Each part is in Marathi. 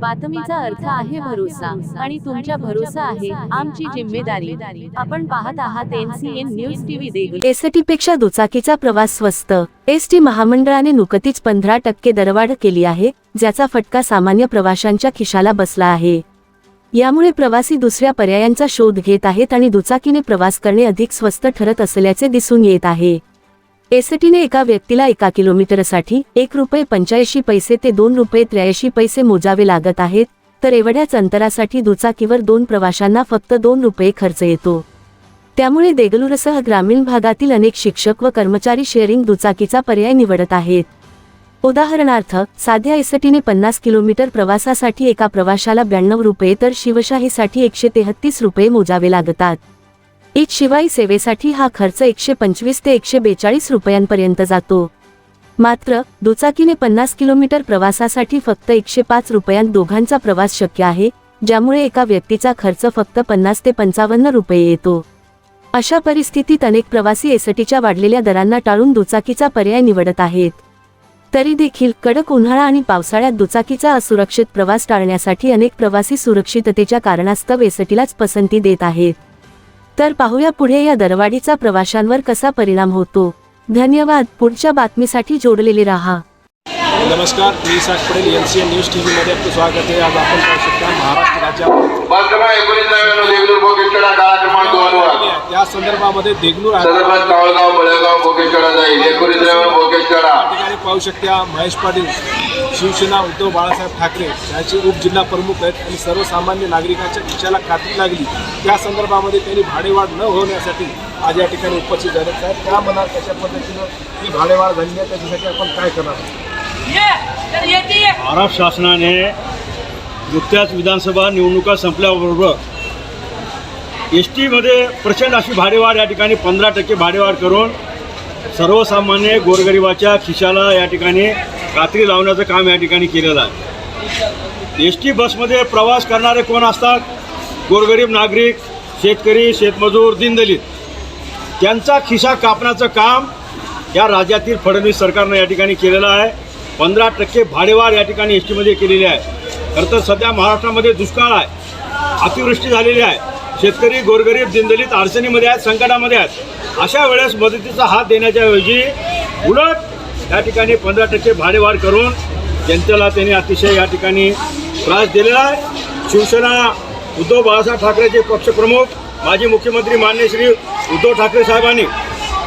बातमीचा अर्थ आहे भरोसा आणि तुमच्या भरोसा आहे आमची जिम्मेदारी. आपण पाहत आहात NCN news TV Degloor. ST पेक्षा दुचाकीचा प्रवास स्वस्त. एस टी महामंडळाने नुकतीच पंधरा टक्के दरवाढ केली आहे ज्याचा फटका सामान्य प्रवाशांच्या खिशाला बसला आहे. यामुळे प्रवासी दुसऱ्या पर्यायांचा शोध घेत आहेत आणि दुचाकीने प्रवास करणे अधिक स्वस्त ठरत असल्याचे दिसून येत आहे. एसटीने एका व्यक्तीला एका किलोमीटरसाठी एक रुपये पंच्याऐंशी पैसे ते दोन रुपये त्र्याऐंशी पैसे मोजावे लागत आहेत तर एवढ्याच अंतरासाठी दुचाकीवर दोन प्रवाशांना फक्त दोन रुपये खर्च येतो. त्यामुळे देगलूरसह ग्रामीण भागातील अनेक शिक्षक व कर्मचारी शेअरिंग दुचाकीचा पर्याय निवडत आहेत. उदाहरणार्थ साध्या एसटीने पन्नास किलोमीटर प्रवासासाठी एका प्रवाशाला ब्याण्णव रुपये तर शिवशाहीसाठी एकशे तेहत्तीस रुपये मोजावे लागतात. एक शिवाई सेवेसाठी हा खर्च एकशे पंचवीस ते एकशे बेचाळीस रुपयांपर्यंत जातो. मात्र दुचाकीने पन्नास किलोमीटर प्रवासासाठी फक्त एकशे पाच रुपयांत दोघांचा प्रवास शक्य आहे ज्यामुळे एका व्यक्तीचा खर्च फक्त पन्नास ते पंचावन्न रुपये येतो. अशा परिस्थितीत अनेक प्रवासी एसटीच्या वाढलेल्या दरांना टाळून दुचाकीचा पर्याय निवडत आहेत. तरी देखील कडक उन्हाळा आणि पावसाळ्यात दुचाकीचा असुरक्षित प्रवास टाळण्यासाठी अनेक प्रवासी सुरक्षिततेच्या कारणास्तव एसटीलाच पसंती देत आहेत. तर पाहूया पुढे या दरवाढीचा प्रवाशांवर कसा परिणाम होतो. धन्यवाद. पुढच्या बातमीसाठी जोडलेले राहा. नमस्कार. मी Isak Patel N C N news T व्हीमध्ये आपलं स्वागत आहे. आज आपण पाहू शकता महाराष्ट्र राज्यात त्या संदर्भामध्ये देगलूर आहे या ठिकाणी पाहू शकता महेश पाटील. शिवसेना उद्धव बाळासाहेब ठाकरे यांचे उपजिल्हा प्रमुख आहेत आणि सर्वसामान्य नागरिकांच्या खिशाला खात्री लागली. त्या संदर्भामध्ये त्यांनी भाडेवाढ न होण्यासाठी आज या ठिकाणी उपस्थित झाले. साहेब त्या म्हणाल कशा पद्धतीनं ही भाडेवाढ झाली आहे त्याच्यासाठी आपण काय करणार? आहोत? महाराष्ट्र शासनाने नुकत्याच विधानसभा निवडणुका संपल्याबरोबर एस टीमध्ये प्रचंड अशी भाडेवाढ या ठिकाणी पंधरा टक्के भाडेवाढ करून सर्वसामान्य गोरगरिबाच्या खिशाला या ठिकाणी कात्री लावण्याचं काम या ठिकाणी केलेलं आहे. एस टी बसमध्ये प्रवास करणारे कोण असतात? गोरगरीब नागरिक शेतकरी शेतमजूर दिनदलित. त्यांचा खिसा कापण्याचं काम या राज्यातील फडणवीस सरकारनं या ठिकाणी केलेलं आहे. पंधरा टक्के भाडेवाढ या ठिकाणी एस टीमध्ये केलेली आहे. खरं तर सध्या महाराष्ट्रामध्ये दुष्काळ आहे. अतिवृष्टी झालेली आहे. शेतकरी गोरगरीब दिनदलित अडचणीमध्ये आहेत संकटामध्ये आहेत. अशा वेळेस मदतीचा हात देण्याच्या ऐवजी उलट या ठिकाणी पंधरा टक्के भाडेवाढ करून जनतेला त्यांनी अतिशय या ठिकाणी त्रास दिलेला आहे. शिवसेना उद्धव बाळासाहेब ठाकरेचे पक्षप्रमुख माजी मुख्यमंत्री मान्य श्री उद्धव ठाकरे साहेबांनी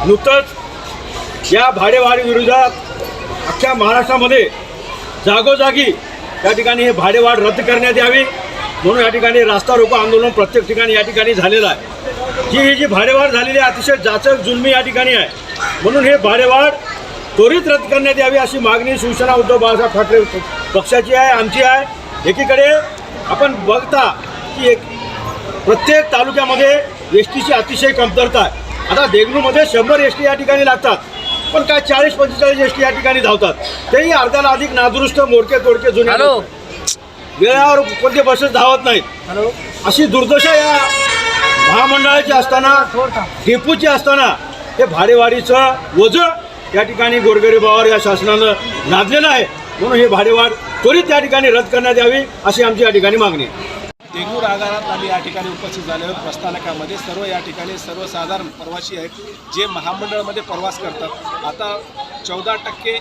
नुकतंच या भाडेवाढीविरोधात अख्ख्या महाराष्ट्रामध्ये जागोजागी या ठिकाणी हे भाडेवाढ रद्द करण्यात यावी म्हणून या ठिकाणी रास्ता रोको आंदोलन प्रत्येक ठिकाणी या ठिकाणी झालेलं आहे. जी ही जी भाडेवाढ झालेली आहे अतिशय जाचक जुलमी या ठिकाणी आहे. म्हणून हे भाडेवाढ त्वरित रद्द करण्यात यावी अशी मागणी शिवसेना उद्धव बाळासाहेब ठाकरे पक्षाची आहे आमची आहे. एकीकडे आपण बघता की एक प्रत्येक तालुक्यामध्ये एस टीची अतिशय कमतरता आहे. आता देगलूरमध्ये शंभर एस टी या ठिकाणी लागतात पण काय चाळीस पंचेचाळीस एस टी या ठिकाणी धावतात. तेही अर्ध्याला अधिक नादुरुस्त मोडके तोडके जुने वेळावर कोणते बसेस धावत नाहीत. अशी दुर्दशा या महामंडळाची असताना डेपूची असताना हे भाडेवाढीचं ओझं या ठिकाणी गोरगरिबावर या शासनानं लादलेलं आहे. म्हणून हे भाडेवाढ त्वरित या ठिकाणी रद्द करण्यात यावी अशी आमची या ठिकाणी मागणी आहे. देगलूर आगारात आम्ही या ठिकाणी उपस्थित झाले आहोत. प्रस्थानकामध्ये सर्व या ठिकाणी सर्वसाधारण प्रवासी आहेत जे महामंडळामध्ये प्रवास करतात. आता चौदा टक्के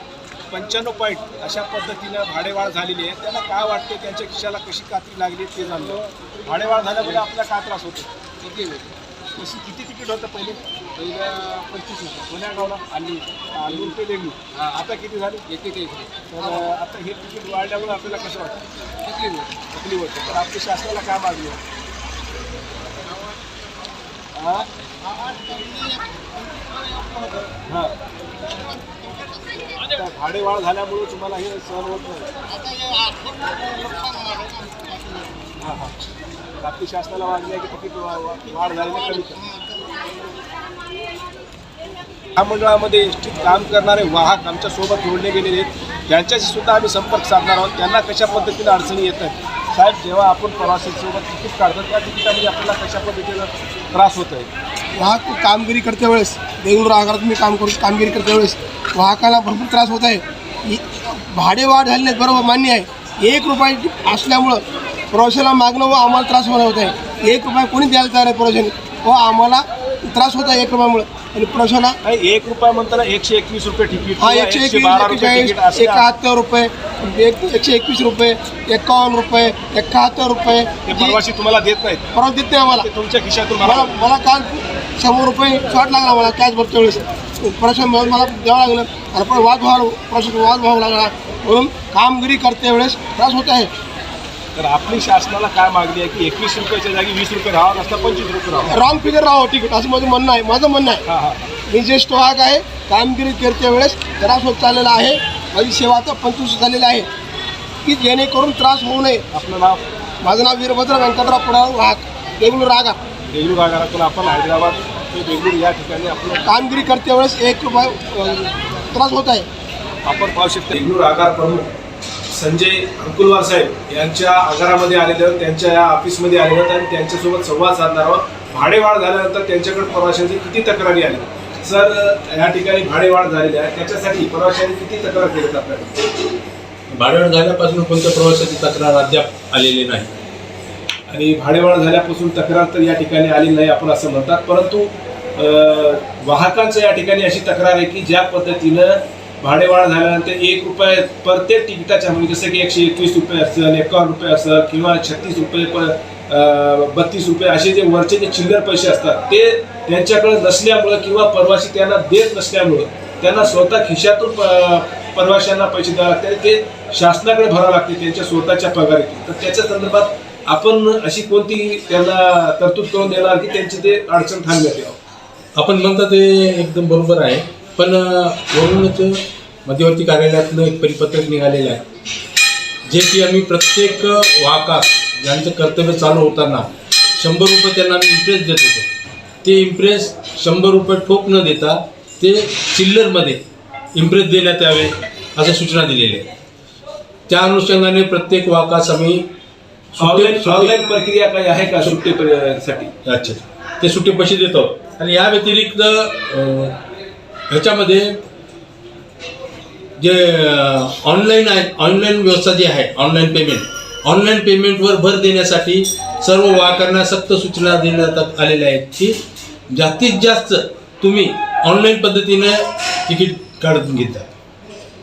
पंच्याण्णव पॉईंट अशा पद्धतीनं भाडेवाढ झालेली आहे. त्यांना काय वाटते त्यांच्या खिशाला कशी कात्री लागली ते जाणतो भाडेवाढ झाल्यामुळे आपल्याला काय त्रास होतो किती कशी किती तिकीट होतं पहिले? पहिल्या पंचवीस होतं पुण्या गावला? आणि रुपये देगलूर आता किती झाले? एक एक तर आता हे तिकीट वाढल्यामुळे आपल्याला कसं वाटतं? तकलीफ होते तकलीफ होते? तर आपली शासनाला काय मागणी आहे हा? हा. आता भाडेवाढ झाल्यामुळे तुम्हाला हे सहन होत नाही. हा, हा. आपली शासनाला मागणी आहे की तिकीट वाढ झाली कमी. महामंडळामध्ये एस काम करणारे वाहक आमच्यासोबत जोडले गेलेले आहेत. त्यांच्याशी सुद्धा आम्ही संपर्क साधणार आहोत. त्यांना कशा पद्धतीने अडचणी येत आहेत? साहेब जेव्हा आपण प्रवासीसोबत तिकीट काढतो त्या तिकिटामध्ये आपल्याला कशा पद्धतीनं त्रास होत आहे? वाहक कामगिरी करते वेळेस देऊळ आगारात मी काम करू कामगिरी करते वेळेस वाहकाला भरपूर त्रास होत आहे. भाडे वाढ झाली नाहीत बरोबर मान्य आहे. एक रुपये असल्यामुळं प्रवाशाला मागणं व आम्हाला त्रास होणार होत आहे. एक रुपया कोणी द्यायला तयार आहे प्रवाशाने? व आम्हाला त्रास होत आहे एक रुपयामुळं आणि प्रवाशाला नाही, एक रुपया म्हणताना एकशे एकवीस रुपये तिकीट हा एकशे एकवीस बारा रुपये एक्केचाळीस तिकीट असे एकाहत्तर रुपये एक एकशे एकवीस रुपये एकावन्न रुपये एकाहत्तर रुपये. ते परवाशी तुम्हाला देत नाहीत. परवा देत नाही आम्हाला. ते तुमच्या खिशातून मला मला मला काल शंभर रुपये शॉर्ट लागला मला कॅश भरच्या वेळेस प्रशासन म्हणून मला द्यावं लागलं. आणि पण वाद व्हावं प्रशासन वाद व्हावं लागला. म्हणून कामगिरी करते वेळेस त्रास होत आहे. तर आपली शासनाला काय मागणी आहे की एकवीस रुपयाच्या जागी वीस रुपये राहावं नसता पंचवीस रुपये राहावं? रॉंग फिगर राहावं तिकीट असं माझं म्हणणं आहे माझं म्हणणं आहे. हा मी ज्येष्ठ वाहक आहे कामगिरी करते वेळेस त्रास होत चाललेला आहे माझी सेवा आता पंचवीस झालेली आहे की जेणेकरून त्रास होऊ नये. आपलं नाव? माझं नाव वीरभद्र व्यंकटराव पुढाव वाहक देगलूर रागा बेंगळूर आगारातून आपण हैदराबाद ते बेंगळूर या ठिकाणी आपलं कामगिरी करते वेळेस एक रुपये अं, त्रास होत आहे. आपण पाहू शकतो. बेंगळूर आगार प्रमुख संजय अंकुलवार साहेब यांच्या आगारामध्ये आलेले आहोत त्यांच्या या ऑफिसमध्ये आलेले आहोत आणि त्यांच्यासोबत संवाद साधणार आहोत. भाडेवाढ झाल्यानंतर त्यांच्याकडे प्रवाशांची किती तक्रारी आली सर या ठिकाणी भाडेवाढ झालेली आहे. त्याच्यासाठी प्रवाशांनी किती तक्रार केली आपल्याकडे भाडेवाढ झाल्यापासून कोणत्या प्रवासाची तक्रार अद्याप आलेली नाही? आणि भाडेवाढ झाल्यापासून तक्रार तर या ठिकाणी आली नाही आपण असं म्हणतात. परंतु वाहकांचं या ठिकाणी अशी तक्रार आहे की ज्या पद्धतीनं भाडेवाढ झाल्यानंतर एक रुपये प्रत्येक तिकिटाच्या म्हणजे जसं की एकशे एकवीस रुपये असेल एकावन्न रुपये असेल किंवा छत्तीस रुपये बत्तीस रुपये असे जे वरचे जे चिल्लर पैसे असतात ते त्यांच्याकडे नसल्यामुळं किंवा परवाशी त्यांना देत नसल्यामुळं त्यांना स्वतः खिशातून प- प्रवाशांना पैसे द्यावे लागते ते शासनाकडे भरावे लागते त्यांच्या स्वतःच्या पगारीतून. तर त्याच्या संदर्भात आपण अशी कोणती त्यांना तरतूद करून देणार की त्यांची ते अडचण थांबण्यात यावं आपण म्हणता ते एकदम बरोबर आहे. पण वरूनच मध्यवर्ती कार्यालयातलं एक परिपत्रक निघालेलं आहे. जे की आम्ही प्रत्येक वाहकास ज्यांचं कर्तव्य चालू होताना शंभर रुपये त्यांना आम्ही इम्प्रेस देत होतो. ते इम्प्रेस शंभर रुपये ठोक न देता ते चिल्लरमध्ये इम्प्रेस देण्यात यावे अशा सूचना दिलेल्या आहेत त्या अनुषंगाने प्रत्येक वाहकास आम्ही ऑनलाईन प्रक्रिया काही आहे का सुट्टेसाठी? अच्छा. ते सुट्टे पैसे देतो आणि या व्यतिरिक्त ह्याच्यामध्ये जे ऑनलाईन आहे ऑनलाईन व्यवस्था जी आहे ऑनलाईन पेमेंट ऑनलाईन पेमेंटवर भर देण्यासाठी सर्व वाहकांना सक्त सूचना देण्यात आलेल्या आहेत की जास्तीत जास्त तुम्ही ऑनलाईन पद्धतीने तिकीट काढून घेता.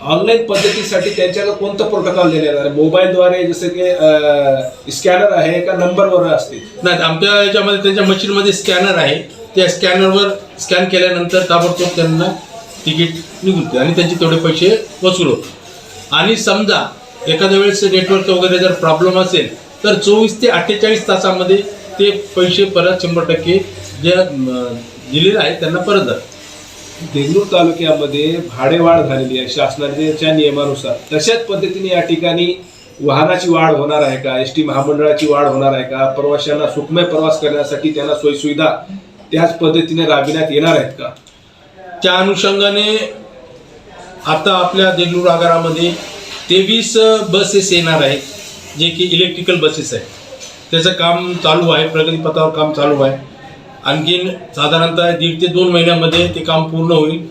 ऑनलाईन पद्धतीसाठी त्यांच्याकडे कोणतं प्रोटोकॉल दिलेलं आहे? मोबाईलद्वारे जसं की स्कॅनर आहे का नंबरवर असते नाही आमच्या याच्यामध्ये त्यांच्या मशीनमध्ये स्कॅनर आहे. त्या स्कॅनरवर स्कॅन केल्यानंतर ताबडतोब त्यांना तिकीट निघून आणि त्यांचे तेवढे पैसे वसूल होते. आणि समजा एखाद्या वेळेस नेटवर्क वगैरे जर प्रॉब्लेम असेल तर चोवीस ते अठ्ठेचाळीस तासामध्ये ते पैसे परत शंभर टक्के जे दिलेले आहेत त्यांना परत जातात. देगलूर तालुक्यामध्ये भाडेवाढ झालेली आहे. शासनाच्या नियमानुसार तशाच पद्धतीने या ठिकाणी वाहनाची वाढ होणार आहे का? एस टी महामंडळाची वाढ होणार आहे का? प्रवाशांना सुखमय प्रवास करण्यासाठी त्यांना सोयीसुविधा त्याच पद्धतीने राबविण्यात येणार आहेत का? त्या अनुषंगाने आता आपल्या देगलूर आगारामध्ये तेवीस बसेस येणार आहेत जे की इलेक्ट्रिकल बसेस आहेत. त्याचं काम चालू आहे प्रगतीपथावर काम चालू आहे. आणखीन साधारणतः दीड ते दोन महिन्यामध्ये ते काम पूर्ण होईल.